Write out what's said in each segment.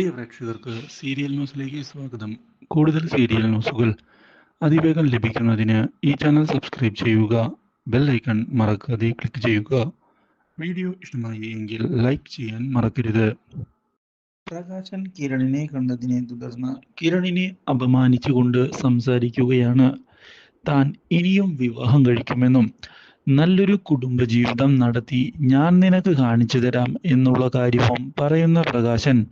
പ്രിയ പ്രേക്ഷകർക്ക് സീരിയൽ ന്യൂസിലേക്ക് സ്വാഗതം. കൂടുതൽ സീരിയൽ ന്യൂസുകൾ അതിവേഗം ലഭിക്കുന്നതിന് ഈ ചാനൽ സബ്സ്ക്രൈബ് ചെയ്യുക ബെൽ ഐക്കൺ മറക്കാതെ ക്ലിക്ക് ചെയ്യുക. വീഡിയോ ഇഷ്ടമായി എങ്കിൽ ലൈക്ക് ചെയ്യാൻ മറക്കരുത്. പ്രകാശൻ കിരണിനെ കണ്ടതിനെ തുടർന്ന് കിരണിനെ അപമാനിച്ചുകൊണ്ട് സംസാരിക്കുകയാണ്. താൻ ഇനിയും വിവാഹം കഴിക്കുമെന്നും നല്ലൊരു കുടുംബജീവിതം നടത്തി ഞാൻ നിനക്ക് കാണിച്ചു തരാം എന്നുള്ള കാര്യവും പറയുന്ന പ്രകാശൻ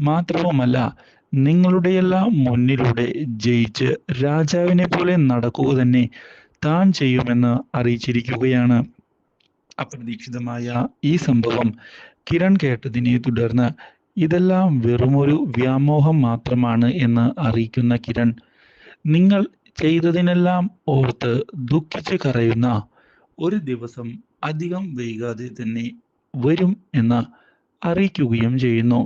മാത്രവുമല്ല നിങ്ങളുടെയെല്ലാം മുന്നിലൂടെ ജയിച്ച് രാജാവിനെ പോലെ നടക്കുക തന്നെ താൻ ചെയ്യുമെന്ന് അറിയിച്ചിരിക്കുകയാണ്. അപ്രതീക്ഷിതമായ ഈ സംഭവം കിരൺ കേട്ടതിനെ തുടർന്ന് ഇതെല്ലാം വെറുമൊരു വ്യാമോഹം മാത്രമാണ് എന്ന് അറിയിക്കുന്ന കിരൺ നിങ്ങൾ ചെയ്തതിനെല്ലാം ഓർത്ത് ദുഃഖിച്ച് കരയുന്ന ഒരു ദിവസം അധികം വൈകാതെ തന്നെ വരും എന്ന് അറിയിക്കുകയും ചെയ്യുന്നു.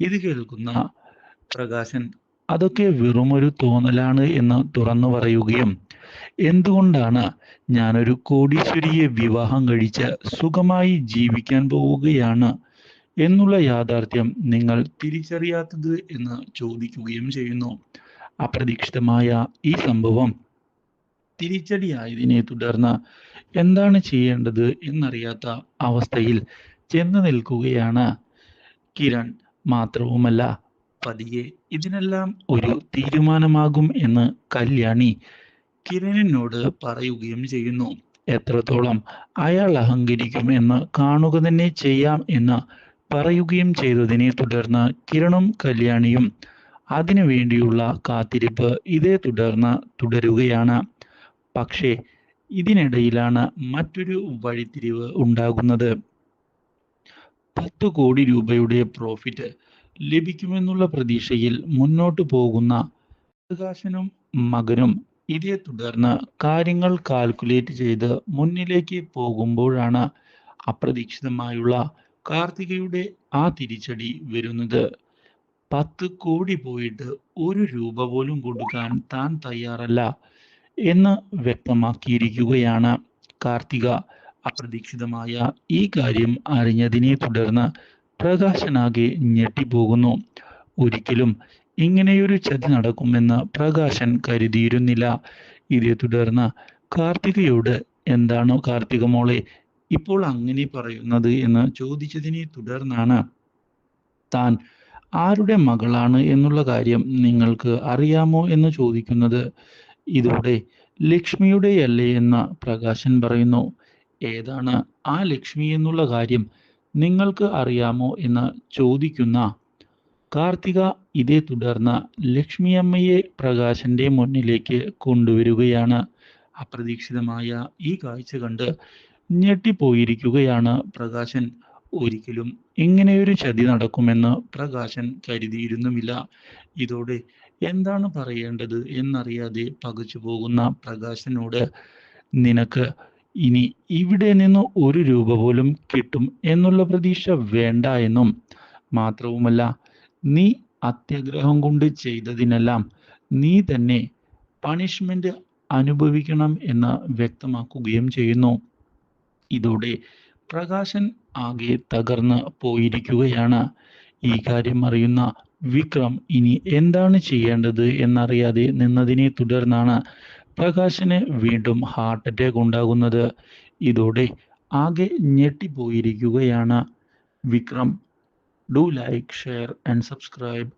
ഇത് കേൾക്കുന്ന പ്രകാശൻ അതൊക്കെ വെറുമൊരു തോന്നലാണ് എന്ന് തുറന്നു പറയുകയും എന്തുകൊണ്ടാണ് ഞാനൊരു കോടീശ്വരിയെ വിവാഹം കഴിച്ച് സുഖമായി ജീവിക്കാൻ പോവുകയാണ് എന്നുള്ള യാഥാർത്ഥ്യം നിങ്ങൾ തിരിച്ചറിയാത്തത് എന്ന് ചോദിക്കുകയും ചെയ്യുന്നു. അപ്രതീക്ഷിതമായ ഈ സംഭവം തിരിച്ചടിയായതിനെ തുടർന്ന് എന്താണ് ചെയ്യേണ്ടത് എന്നറിയാത്ത അവസ്ഥയിൽ ചെന്ന് നിൽക്കുകയാണ് കിരൺ. മാത്രവുമല്ല. പതിയെ ഇതിനെല്ലാം ഒരു തീരുമാനമാകും എന്ന് കല്യാണി കിരണിനോട് പറയുകയും ചെയ്യുന്നു. എത്രത്തോളം അയാൾ അഹങ്കരിക്കും എന്ന് കാണുക തന്നെ ചെയ്യാം എന്ന് പറയുകയും ചെയ്തതിനെ തുടർന്ന് കിരണും കല്യാണിയും അതിനു വേണ്ടിയുള്ള കാത്തിരിപ്പ് ഇതേ തുടർന്ന് തുടരുകയാണ്. പക്ഷേ ഇതിനിടയിലാണ് മറ്റൊരു വഴിത്തിരിവ് ഉണ്ടാകുന്നത്. പത്ത് കോടി രൂപയുടെ പ്രോഫിറ്റ് ലഭിക്കുമെന്നുള്ള പ്രതീക്ഷയിൽ മുന്നോട്ട് പോകുന്ന പ്രകാശനും മകനും ഇതേ തുടർന്ന് കാര്യങ്ങൾ കാൽക്കുലേറ്റ് ചെയ്ത് മുന്നിലേക്ക് പോകുമ്പോഴാണ് അപ്രതീക്ഷിതമായുള്ള കാർത്തികയുടെ ആ തിരിച്ചടി വരുന്നത്. പത്ത് കോടി പോയിട്ട് ഒരു രൂപ പോലും കൊടുക്കാൻ താൻ തയ്യാറല്ല എന്ന് വ്യക്തമാക്കിയിരിക്കുകയാണ് കാർത്തിക. അപ്രതീക്ഷിതമായ ഈ കാര്യം അറിഞ്ഞതിനെ തുടർന്ന് പ്രകാശനാകെ ഞെട്ടിപ്പോകുന്നു. ഒരിക്കലും ഇങ്ങനെയൊരു ചതി നടക്കുമെന്ന് പ്രകാശൻ കരുതിയിരുന്നില്ല. ഇതേ തുടർന്ന് കാർത്തികയോട് എന്താണോ കാർത്തിക മോളെ ഇപ്പോൾ അങ്ങനെ പറയുന്നത്? എന്ന് ചോദിച്ചതിനെ തുടർന്നാണ് താൻ ആരുടെ മകളാണ് എന്നുള്ള കാര്യം നിങ്ങൾക്ക് അറിയാമോ? എന്ന് ചോദിക്കുന്നത്. ഇതോടെ ലക്ഷ്മിയുടെയല്ലേ? എന്ന് പ്രകാശൻ പറയുന്നു. ഏതാണ് ആ ലക്ഷ്മി എന്നുള്ള കാര്യം നിങ്ങൾക്ക് അറിയാമോ എന്ന് ചോദിക്കുന്ന കാർത്തിക ഇതേ തുടർന്ന് ലക്ഷ്മിയമ്മയെ പ്രകാശന്റെ മുന്നിലേക്ക് കൊണ്ടുവരികയാണ്. അപ്രതീക്ഷിതമായ ഈ കാഴ്ച കണ്ട് ഞെട്ടിപ്പോയിരിക്കുകയാണ് പ്രകാശൻ. ഒരിക്കലും ഇങ്ങനെയൊരു ചതി നടക്കുമെന്ന് പ്രകാശൻ കരുതിയിരുന്നുമില്ല. ഇതോടെ എന്താണ് പറയേണ്ടത് എന്നറിയാതെ പകച്ചു പോകുന്ന പ്രകാശനോട് നിനക്ക് ഇനി ഇവിടെ നിന്ന് ഒരു രൂപ പോലും കിട്ടും എന്നുള്ള പ്രതീക്ഷ വേണ്ട എന്നും മാത്രവുമല്ല നീ അത്യാഗ്രഹം കൊണ്ട് ചെയ്തതിനെല്ലാം നീ തന്നെ പണിഷ്മെന്റ് അനുഭവിക്കണം എന്ന് വ്യക്തമാക്കുകയും ചെയ്യുന്നു. ഇതോടെ പ്രകാശൻ ആകെ തകർന്ന് പോയിരിക്കുകയാണ്. ഈ കാര്യം അറിയുന്ന വിക്രം ഇനി എന്താണ് ചെയ്യേണ്ടത് എന്നറിയാതെ നിന്നതിനെ തുടർന്നാണ് പ്രകാശന് വീണ്ടും ഹാർട്ട് അറ്റാക്ക് ഉണ്ടാകുന്നത്. ഇതോടെ ആകെ ഞെട്ടിപ്പോയിരിക്കുകയാണ്. Vikram do like share and subscribe